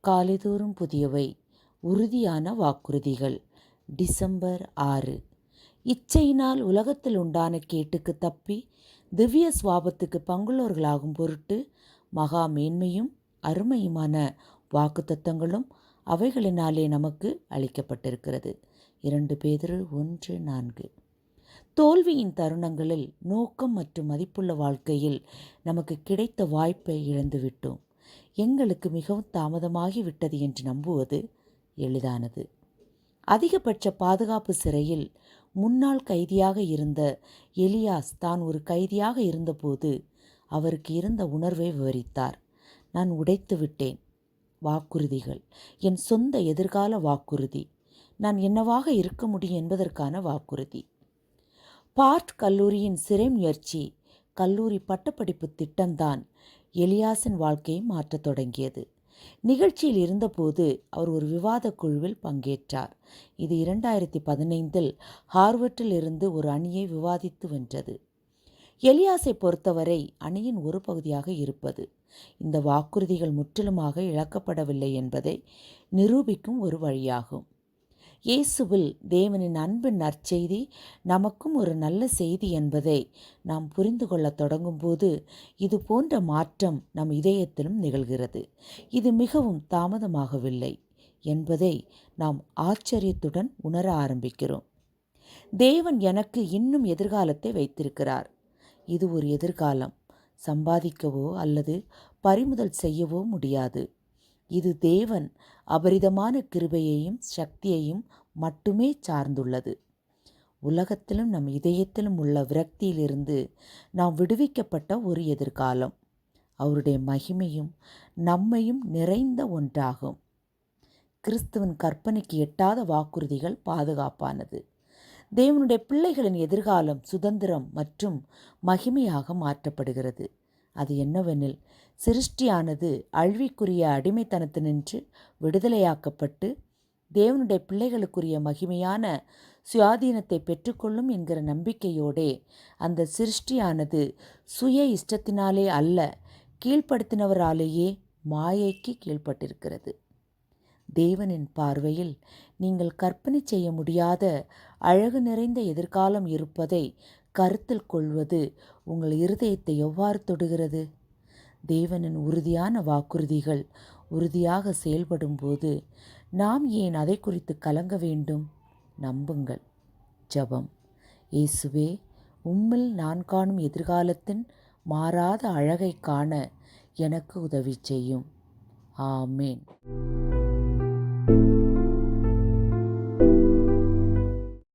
காலைதோறும் புதியவை. உறுதியான வாக்குறுதிகள். டிசம்பர் ஆறு. இச்சையினால் உலகத்தில் உண்டான கேட்டுக்கு தப்பி திவ்ய சுவாபத்துக்கு பங்குள்ளவர்களாகும் பொருட்டு மகா மேன்மையும் அருமையுமான வாக்குத்தத்தங்களும் அவைகளினாலே நமக்கு அளிக்கப்பட்டிருக்கிறது. இரண்டு பேதிரு ஒன்று நான்கு. தோல்வியின் தருணங்களில் நோக்கம் மற்றும் மதிப்புள்ள வாழ்க்கையில் நமக்கு கிடைத்த வாய்ப்பை இழந்துவிட்டோம். எங்களுக்கு மிகவும் தாமதமாகி விட்டது என்று நம்புவது எளிதானது. அதிகபட்ச பாதுகாப்பு சிறையில் முன்னாள் கைதியாக இருந்த எலியாஸ் தான் ஒரு கைதியாக இருந்தபோது அவருக்கு இருந்த உணர்வை விவரித்தார். நான் உடைத்து விட்டேன். வாக்குறுதிகள். என் சொந்த எதிர்கால வாக்குறுதி. நான் என்னவாக இருக்க முடியும் என்பதற்கான வாக்குறுதி. பார்ட் கல்லூரியின் சிறை முயற்சி கல்லூரி பட்டப்படிப்பு திட்டம்தான் எலியாசின் வாழ்க்கையை மாற்றத் தொடங்கியது. நிகழ்ச்சியில் இருந்தபோது அவர் ஒரு விவாத குழுவில் பங்கேற்றார். இது இரண்டாயிரத்தி பதினைந்தில் ஹார்வர்டில் இருந்து ஒரு அணியை விவாதித்து வென்றது. எலியாஸை பொறுத்தவரை அணியின் ஒரு பகுதியாக இருப்பது. இந்த வாக்குறுதிகள் முற்றிலுமாக இழக்கப்படவில்லை என்பதை நிரூபிக்கும் ஒரு வழியாகும். இயேசுவில் தேவனின் அன்பு நற்செய்தி நமக்கும் ஒரு நல்ல செய்தி என்பதை நாம் புரிந்து கொள்ளத் தொடங்கும்போது இது போன்ற மாற்றம் நம் இதயத்திலும் நிகழ்கிறது. இது மிகவும் தாமதமாகவில்லை என்பதை நாம் ஆச்சரியத்துடன் உணர ஆரம்பிக்கிறோம். தேவன் எனக்கு இன்னும் எதிர்காலத்தை வைத்திருக்கிறார். இது ஒரு எதிர்காலம். சம்பாதிக்கவோ அல்லது பறிமுதல் செய்யவோ முடியாது. இது தேவன் அபரிதமான கிருபையையும் சக்தியையும் மட்டுமே சார்ந்துள்ளது. உலகத்திலும் நம் இதயத்திலும் உள்ள விரக்தியிலிருந்து நாம் விடுவிக்கப்பட்ட ஒரு எதிர்காலம். அவருடைய மகிமையும் நம்மையும் நிறைந்த ஒன்றாகும். கிறிஸ்துவன் கற்பனைக்கு எட்டாத வாக்குறுதிகள் பாதுகாப்பானது. தேவனுடைய பிள்ளைகளின் எதிர்காலம் சுதந்திரம் மற்றும் மகிமையாக மாற்றப்படுகிறது. அது என்னவெனில் சிருஷ்டியானது அழிவிக்குரிய அடிமைத்தனத்தினின்று விடுதலையாக்கப்பட்டு தேவனுடைய பிள்ளைகளுக்குரிய மகிமையான சுயாதீனத்தை பெற்றுக்கொள்ளும் என்கிற நம்பிக்கையோடே அந்த சிருஷ்டியானது சுய இஷ்டத்தினாலே அல்ல கீழ்ப்படுத்தினவராலேயே மாயைக்கு கீழ்ப்பட்டிருக்கிறது. தேவனின் பார்வையில் நீங்கள் கற்பனை செய்ய முடியாத அழகு நிறைந்த எதிர்காலம் இருப்பதை கருத்தில் கொள்வது உங்கள் இருதயத்தை எவ்வாறு தொடுகிறது? தேவனின் உறுதியான வாக்குறுதிகள் உறுதியாக செயல்படும்போது நாம் ஏன் அதை குறித்து கலங்க வேண்டும்? நம்புங்கள். ஜபம். இயேசுவே உம்மில் நான் காணும் எதிர்காலத்தின் மாறாத அழகை காண எனக்கு உதவி செய்யும். ஆமேன்.